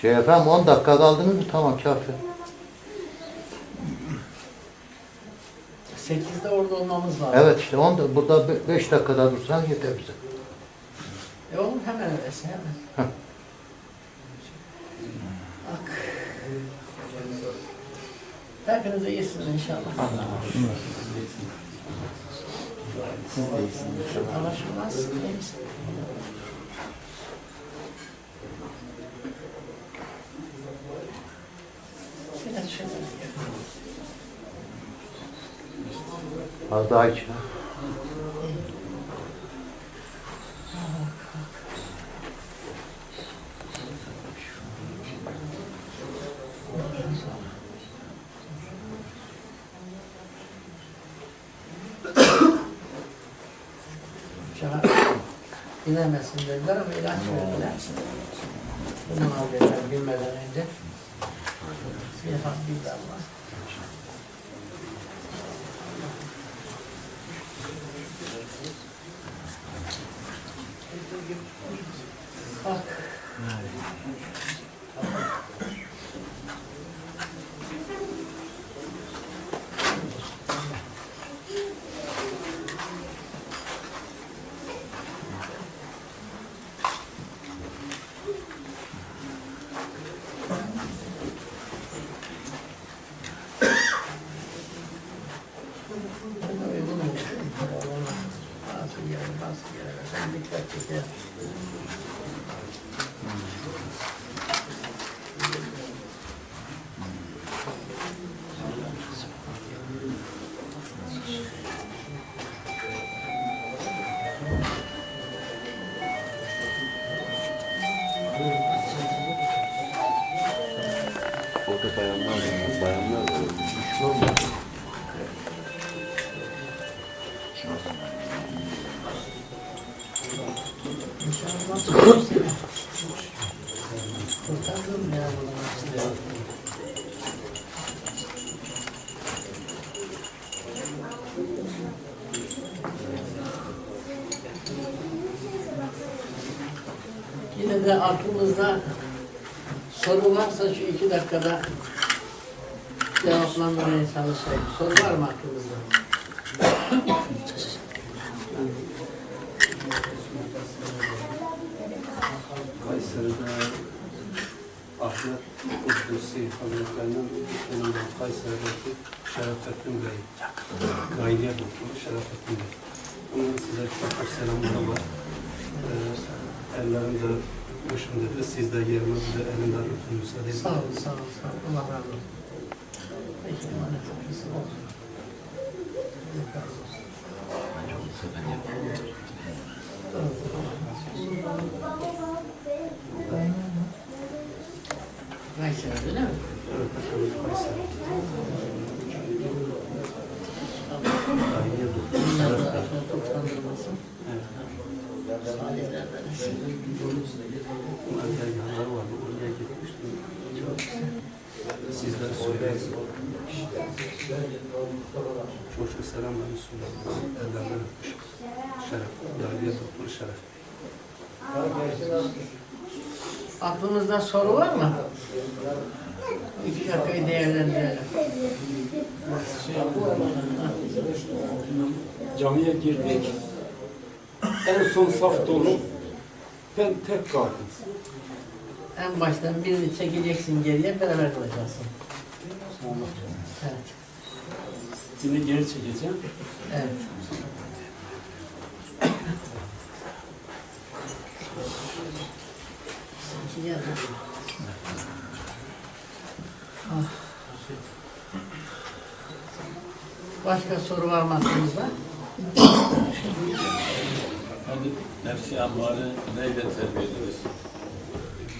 Şey efendim 10 dakika kaldınız mı? Tamam kafi. Sekizde orada olmamız lazım. Evet işte 10 da, burada 5 dakikada dursan yeter bize. E oğlum hemen öyleyse hemen. Heh. Bak. Hepiniz iyisiniz inşallah. Anlaşılmaz. Misin? Biraz şöyle. Az daha iç. İnemezsin dediler ama ilaç verdiler. Bunu al dediler bilmeden önce. Bir bir damla. Orada bayanlar De aklımızda soru varsa şu iki dakikada cevaplandırmaya çalışayım. Soru var mı aklımızda? Kayseri'de Ahmet Kudüs'ü Hazretleri'nin yanında Kayseri'deki Şerafettin Bey, Gayrıya Doktoru Şerafettin Bey. Onun size çok selamları var. Ee, ellerinde dedi. Siz de yerimizde elinden öpün müsaade edin. Sağ ol, sağ ol, sağ ol. Allah razı olsun. Peki, emanet olsun. olsun. Allah razı olsun. Kayseri öyle mi? Evet, efendim Kayseri. Allah razı olsun. Sizler söyleyin. Çocuk selamlarını. Ellerinden öpmüş. Şeref. Gayrıya Doktoru Şeref. Aklınızda soru var mı? İki dakikayı değerlendirelim. Camiye girdik. En son saf dolu. Ben tek kaldım. En baştan birini çekeceksin geriye, beraber kalacaksın. Evet, Seni geri çekeceğim. evet. Ah. Başka soru var mı aklınızda? Hadi nefsi ammare neyle terbiye ederiz?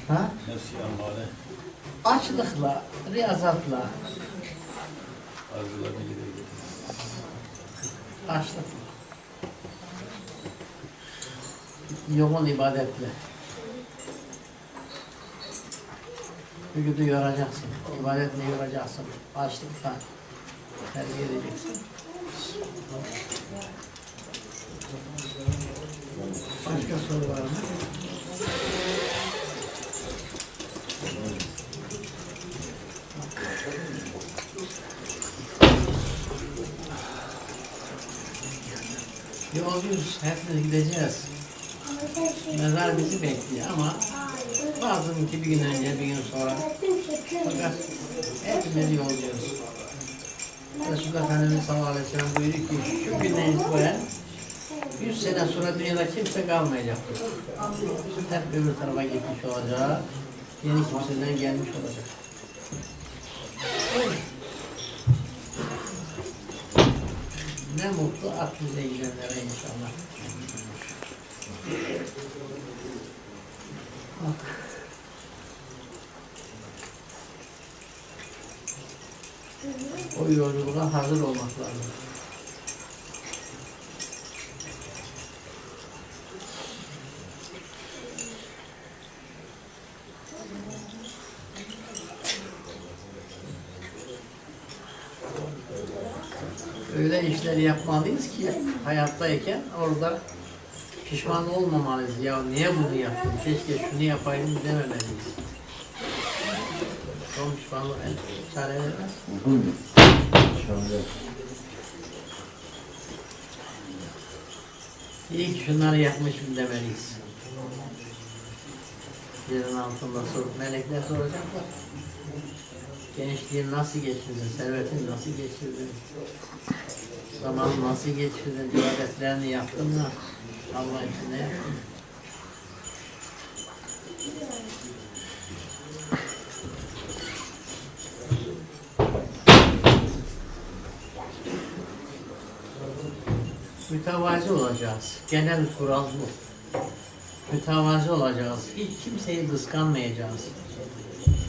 Ha? Nefsi ammare Açlıkla, riyazatla, arzularını gider getir. açlıkla. Yoğun ibadetle. Vücudu yoracaksın. ibadetle yoracaksın. Açlıkla terbiye edeceksin. Başka soru var mı? Yolcuyuz, hepimiz gideceğiz. Mezar bizi bekliyor ama bazımınki bir gün önce, bir gün sonra. Fakat hepimiz yolcuyuz. Resulullah Efendimiz sallallahu aleyhi ve sellem buyuruyor ki şu günden itibaren 100 sene sonra dünyada kimse kalmayacaktır. Hep öbür tarafa gitmiş olacak. Yeni kimseler gelmiş olacak. Ne mutlu aklınıza gidenlere inşallah. Bak. O yolculuğa hazır olmak lazım. Öyle işler yapmalıyız ki hayattayken orada pişman olmamalıyız. Ya niye bunu yaptım? Keşke şunu yapaydım dememeliyiz. Son pişmanlık el çare vermez. İyi ki şunları yapmışım demeliyiz. Yerin altında sorup melekler soracaklar. Gençliğin nasıl geçirdin, servetin nasıl geçirdin, zaman nasıl geçirdin, ibadetlerini yaptın mı, Allah için ne yaptın? Mütevazi olacağız. Genel kural bu. Mütevazi olacağız. Hiç kimseyi kıskanmayacağız.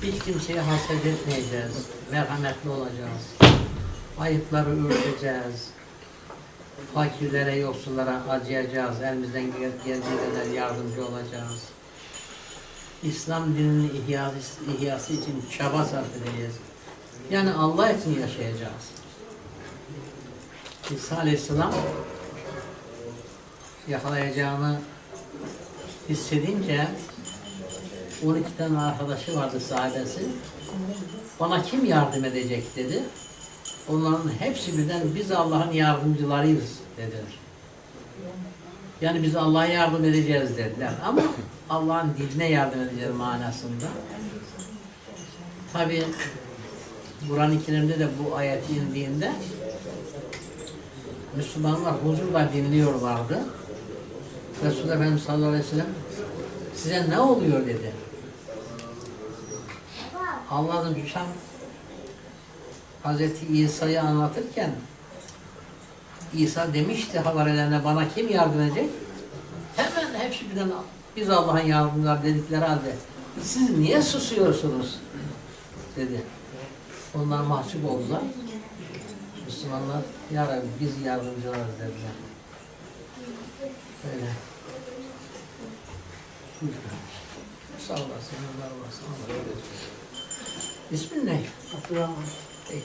Hiç kimseye haset etmeyeceğiz. Merhametli olacağız. Ayıpları örteceğiz. Fakirlere, yoksullara acıyacağız. Elimizden gel- geldiği kadar yardımcı olacağız. İslam dininin ihyası için çaba sarf edeceğiz. Yani Allah için yaşayacağız. İsa Aleyhisselam yakalayacağını hissedince 12 tane arkadaşı vardı sahabesi. Bana kim yardım edecek dedi. Onların hepsi birden biz Allah'ın yardımcılarıyız dediler. Yani biz Allah'a yardım edeceğiz dediler. Ama Allah'ın dinine yardım edeceğiz manasında. Tabi Kur'an-ı Kerim'de de bu ayet indiğinde Müslümanlar huzurla dinliyorlardı. Resulullah Efendimiz sallallahu aleyhi ve sellem size ne oluyor dedi. Allah'ın Hüsam Hazreti İsa'yı anlatırken İsa demişti havarilerine bana kim yardım edecek? Hemen hepsi birden biz Allah'ın yardımcıları dedikleri halde siz niye susuyorsunuz? dedi. Onlar mahcup oldular. Müslümanlar ya Rabbi biz yardımcılarız dediler. Öyle. Sağ olasın, Allah olasın. İsmin ne? Abdurrahman. Peki.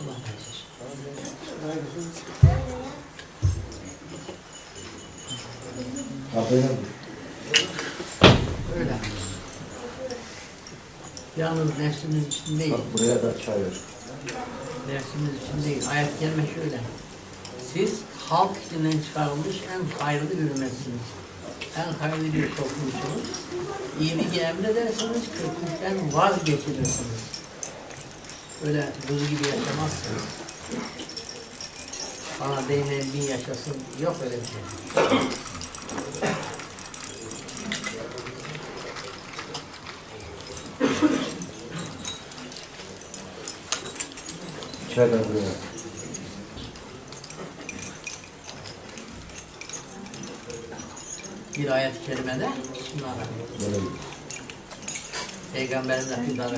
Allah razı olsun. Öyle. Yalnız nefsimiz için değil. buraya da çay ver. Dersimiz için değil. Ayet gelme şöyle. Siz halk içinden çıkarılmış en hayırlı bir ümmetsiniz. En hayırlı bir toplumsunuz. İyiliği emredersiniz, kötülükten vazgeçirirsiniz. Öyle buz gibi yaşamazsınız. Bana değmeyen bin yaşasın. Yok öyle bir şey. Da buraya. Bir ayet-i kerimede Bismillahirrahmanirrahim. Peygamberin de hitabı.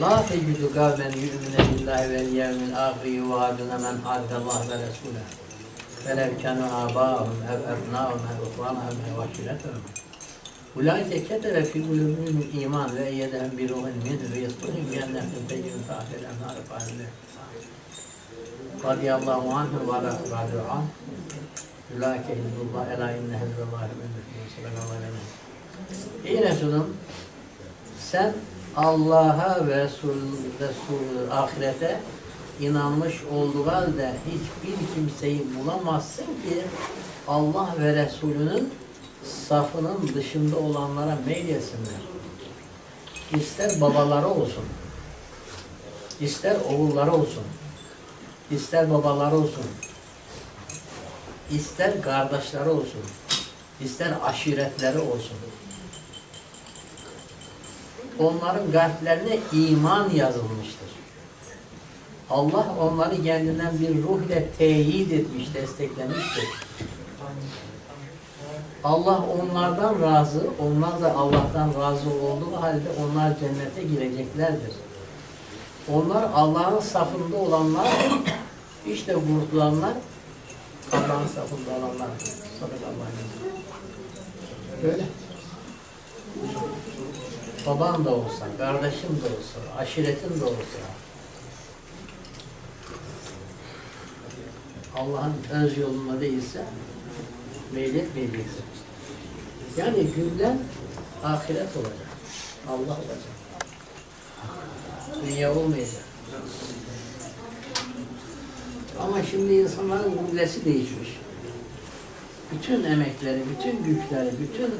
La tecidu kavmen yu'mine billahi vel yevmil ahiri yuhadune men hadallah ve resuleh. Velev kanu abâhum ev ebnâhum ev uhvanahum ev aşiretahum. Ulaike ketebe fi kulubihim iman ve eyyeden bir ruhin minhu ve yasluhum cennetin teyyun tahtel enhar fahille. Radiyallahu anhu ve ala radu an. Ulaike hizbullah ela inne hizbullahi min sallallahu aleyhi ve sellem. Ey Resulüm sen Allah'a ve Resul, Resul ahirete inanmış olduğu halde hiçbir kimseyi bulamazsın ki Allah ve Resulünün safının dışında olanlara meylesinler. İster babaları olsun, ister oğulları olsun, ister babaları olsun, ister kardeşleri olsun, ister aşiretleri olsun. Onların kalplerine iman yazılmıştır. Allah onları kendinden bir ruh ile teyit etmiş, desteklemiştir. Allah onlardan razı, onlar da Allah'tan razı olduğu halde onlar cennete gireceklerdir. Onlar Allah'ın safında olanlar, işte kurtulanlar, Allah'ın safında olanlar. Ve sellem. Böyle. Baban da olsa, kardeşin de olsa, aşiretin de olsa, Allah'ın öz yolunda değilse meyletmeyeceksin. Yani günden ahiret olacak. Allah olacak. Dünya olmayacak. Ama şimdi insanların güllesi değişmiş. Bütün emekleri, bütün güçleri, bütün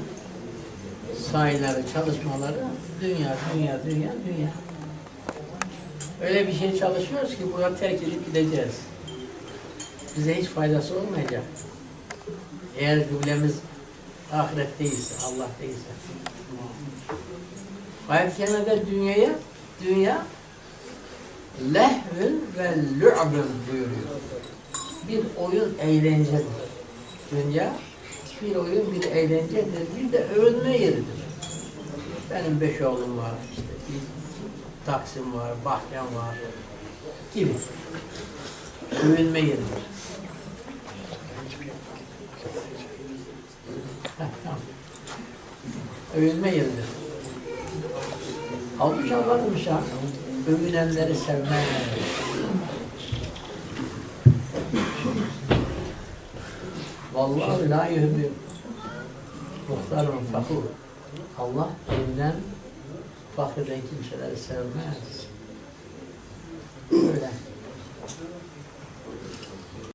sahileri, çalışmaları dünya, dünya, dünya, dünya. Öyle bir şey çalışıyoruz ki burada terk edip gideceğiz. Bize hiç faydası olmayacak. Eğer kıblemiz ahiret değilse, Allah değilse. Ayet-i Kerime'de dünyaya, dünya lehvün ve lü'bün buyuruyor. Bir oyun eğlencedir. Dünya bir oyun, bir eğlencedir, bir de övünme yeridir. Benim beş oğlum var, işte bir Taksim var, Bahçem var gibi. Övünme yeridir. Heh. Övünme yeridir. Halbuki Allah'ın şah, övünenleri sevmeyenleri. Vallahi la yuhibbu muhtarun fakur. Allah elinden fakreden kimseleri sevmez.